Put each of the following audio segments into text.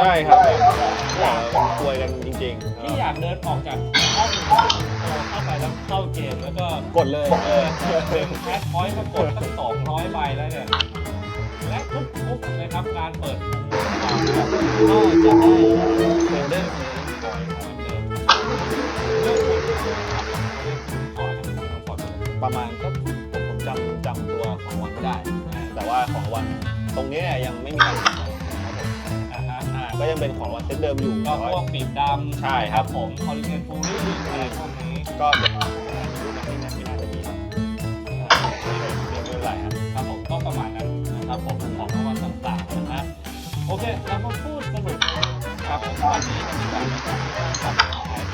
ใช่ครับอยากกลวยกันจริงที่อยากเดินออกจากห้องเข้าไปแล้วเข้าเกมแล้วก็ๆกดเลย เออดึงแคสพอยต์มากดตั้งสองร้อยใบแล้วเนี่ยและทุกๆนะครับการเปิดมุมต่างๆก็จะได้เทรนเดอร์เพลย์ก่อนเหมือนเดิมเรื่องของขอให้ทั้งหมดเลยประมาณก็ผมผมจำจำตัวของรางวันไม่ได้นะแต่ว่าของรางวันตรงนี้เนี่ยยังไม่มีการ อ่าฮะอ่าก็ยังเป็นของรางวันเซตเดิมอยู่ก็แต่พวว่ากปีบดำใช่ครับผมคอลลิเจนฟูรี่อะไรพวกนี้ก็เดี๋ยวดูนะไม่น่าไม่น่าจะมีครับไม่เป็นไรครับครับผมก็ประมาณนั้นนะครับผมของรางวัลต่างๆนะฮะโอเคเรามาพูดสรุปครับวันนี้กันดีกว่านะครับ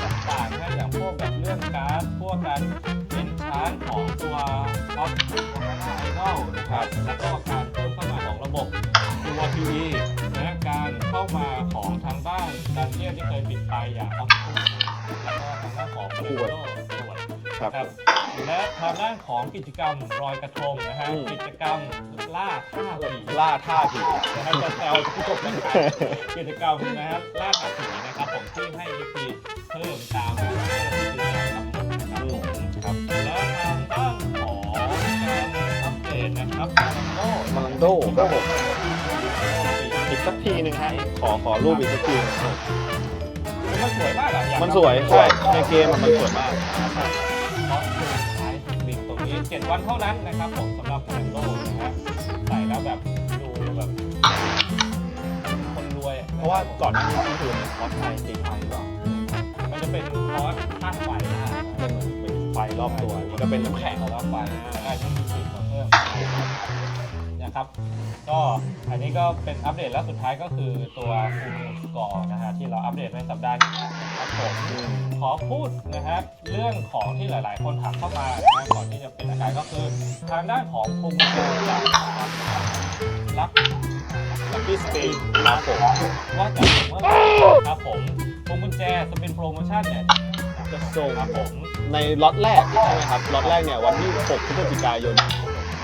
ต่างๆนะอย่างพวกแบบเรื่องการ์ดพวกการเป็นชาร์จของตัวท็อปไอดอลนะครับแล้วก็การเพิ่มเข้ามาของระบบตัวทีวีนะการ เข้ามาของทางด้านดันเจียนที่เคยปิดไปอย่างออฟคูแล้วก็ทางด้านของเรโดส่วนครับครับ และทางด้านของกิจกรรมรอยกระทงนะฮะอืม กิจกรรมล่าท่าผีล่าท่าผี นะฮะจะแซวผู้ชมนะครับกิจกรรมนะฮะล่าท่าผีนะครับผมที่ให้ยีพีเพิ่มตามที่ทีมงานกำหนดนะครับผมครับและทางด้านของการอัปเดตนะครับโลกมาลันโดครับผมอีก สักทีหนึ่งฮะขอขอรูปอีกสักทีหนึ่งมันสวยมากอะอยากมันสวยใช่ในเกมอะมันสวยมากเพราะคือขายบินตรงนี้7วันเท่านั้นนะครับผมสำหรับมาโลนะฮะใส่แล้วแบบดูแบบคนรวยอเพราะว่าก่อนหน้านี้ที่คือมันคอสไทยตีไฟหรือเปล่ามันจะเป็นคอร์สท่าไฟนะฮะเป็นเหมือนเป็นไฟรอบตัวนี่ก็เป็นน้ำแข็งของว่าไฟได้ที่มีสีมาเพิ่ม นะครับ ก็อันนี้ก็เป็นอัปเดตแล้วสุดท้ายก็คือตัวฟูมิสกอร์นะฮะที่เราอัปเดตในสัปดาห์นี้นะครับผมขอพูดนะครับเรื่องของที่หลาย ๆ คนถามเข้ามานะก่อนที่จะเป็นราการก็คือทางด้านของภูมิใจจากรับลัคกี้สปีดครับผมว่าจะเมื่อไหร่ครับผมพวงกุญแจจะเป็นโปรโมชั่นเนี่ยจะส่งครับผมในล็อตแรกใช่ไหมครับล็อตแรกเนี่ยวันที่ 6 พฤศจิกายน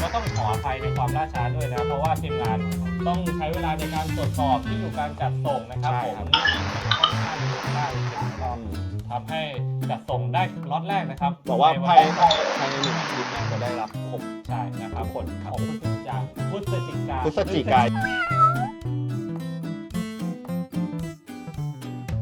ก็ต้องขออภัยในความล่าช้าด้วยนะ เพราะว่าทีมงานต้องใช้เวลาในการตรวจสอบที่อยู่การจัดส่งนะครับใช่ผมครับ ค่อนข้างเยอะมากจริงๆก็ทำให้จัดส่งได้ล็อตแรกนะครับบอกว่าในนภายภายในหนึ่งอาทิตย์เนี่ยจะได้รับครบ ใช่นะครับทุกคนครับของพฤศจิกาพฤศจิกา พฤศจิกายน